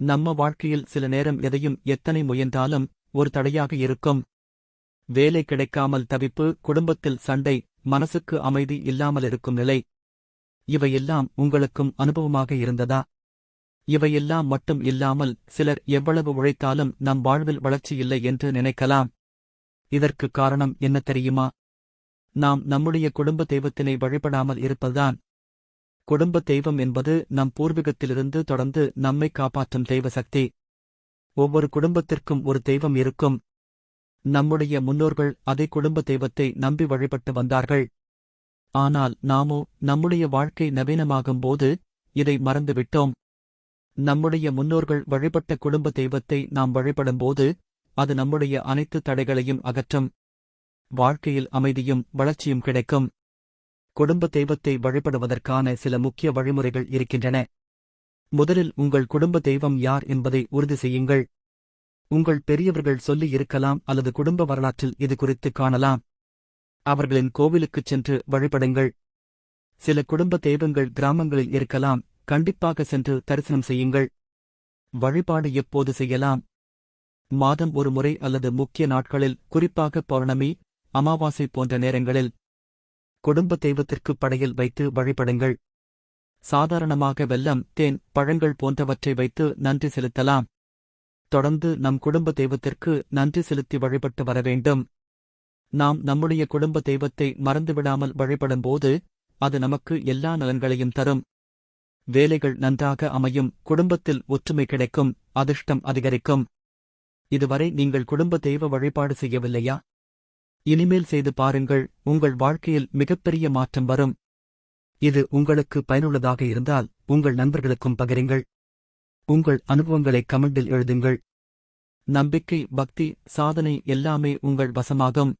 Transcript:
நம்ம வாழ்க்கையில் சில நேரம் எதையும் எத்தனை முயன்றாலும் ஒரு தடையாக இருக்கும். வேலை கிடைக்காமல் தவிப்பு குடும்பத்தில் சண்டை மனசுக்கு அமைதி இல்லாமல் இருக்கும் நிலை. இவையெல்லாம் உங்களுக்கும் அனுபவமாக இருந்ததா? இவையெல்லாம் மட்டும் இல்லாமல் சிலர் எவ்வளவு உழைத்தாலும் நம் வாழ்வில் வளர்ச்சி இல்லை என்று நினைக்கலாம். இதற்கு காரணம் என்ன தெரியுமா? நாம் நம்முடைய குடும்ப தெய்வத்தினை வழிபடாமல் இருப்பதுதான். குடும்ப தெய்வம் என்பது நம் பூர்வீகத்திலிருந்து தொடர்ந்து நம்மை காப்பாற்றும் தெய்வ சக்தி. ஒவ்வொரு குடும்பத்திற்கும் ஒரு தெய்வம் இருக்கும். நம்முடைய முன்னோர்கள் அதே குடும்ப தெய்வத்தை நம்பி வழிபட்டு வந்தார்கள். ஆனால் நாமோ நம்முடைய வாழ்க்கை நவீனமாகும் போது இதை மறந்துவிட்டோம். நம்முடைய முன்னோர்கள் வழிபட்ட குடும்ப தெய்வத்தை நாம் வழிபடும்போது அது நம்முடைய அனைத்து தடைகளையும் அகற்றும். வாழ்க்கையில் அமைதியும் வளர்ச்சியும் கிடைக்கும். குடும்ப தெய்வத்தை வழிபடுவதற்கான சில முக்கிய வழிமுறைகள் இருக்கின்றன. முதலில் உங்கள் குடும்ப தெய்வம் யார் என்பதை உறுதி செய்யுங்கள். உங்கள் பெரியவர்கள் சொல்லி இருக்கலாம் அல்லது குடும்ப வரலாற்றில் இது குறித்து காணலாம். அவர்களின் கோவிலுக்குச் சென்று வழிபடுங்கள். சில குடும்ப தெய்வங்கள் கிராமங்களில் இருக்கலாம். கண்டிப்பாக சென்று தரிசனம் செய்யுங்கள். வழிபாடு எப்போது செய்யலாம்? மாதம் ஒரு முறை அல்லது முக்கிய நாட்களில் குறிப்பாக பௌர்ணமி அமாவாசை போன்ற நேரங்களில். குடும்ப தெய்வத்திற்கு படையில் வைத்து வழிபடுங்கள். சாதாரணமாக வெல்லம் தேன் பழங்கள் போன்றவற்றை வைத்து நன்றி செலுத்தலாம். தொடர்ந்து நம் குடும்ப தெய்வத்திற்கு நன்றி செலுத்தி வழிபட்டு வர வேண்டும். நாம் நம்முடைய குடும்ப தெய்வத்தை மறந்துவிடாமல் வழிபடும்போது அது நமக்கு எல்லா நலன்களையும் தரும். வேலைகள் நன்றாக அமையும் குடும்பத்தில் ஒற்றுமை கிடைக்கும் அதிர்ஷ்டம் அதிகரிக்கும். இதுவரை நீங்கள் குடும்ப தெய்வ வழிபாடு செய்யவில்லையா? இனிமேல் செய்து பாருங்கள் உங்கள் வாழ்க்கையில் மிகப்பெரிய மாற்றம் வரும். இது உங்களுக்கு பயனுள்ளதாக இருந்தால் உங்கள் நண்பர்களுக்கும் பகிருங்கள். உங்கள் அனுபவங்களை கமெண்டில் எழுதுங்கள். நம்பிக்கை பக்தி சாதனை எல்லாமே உங்கள் வசமாகும்.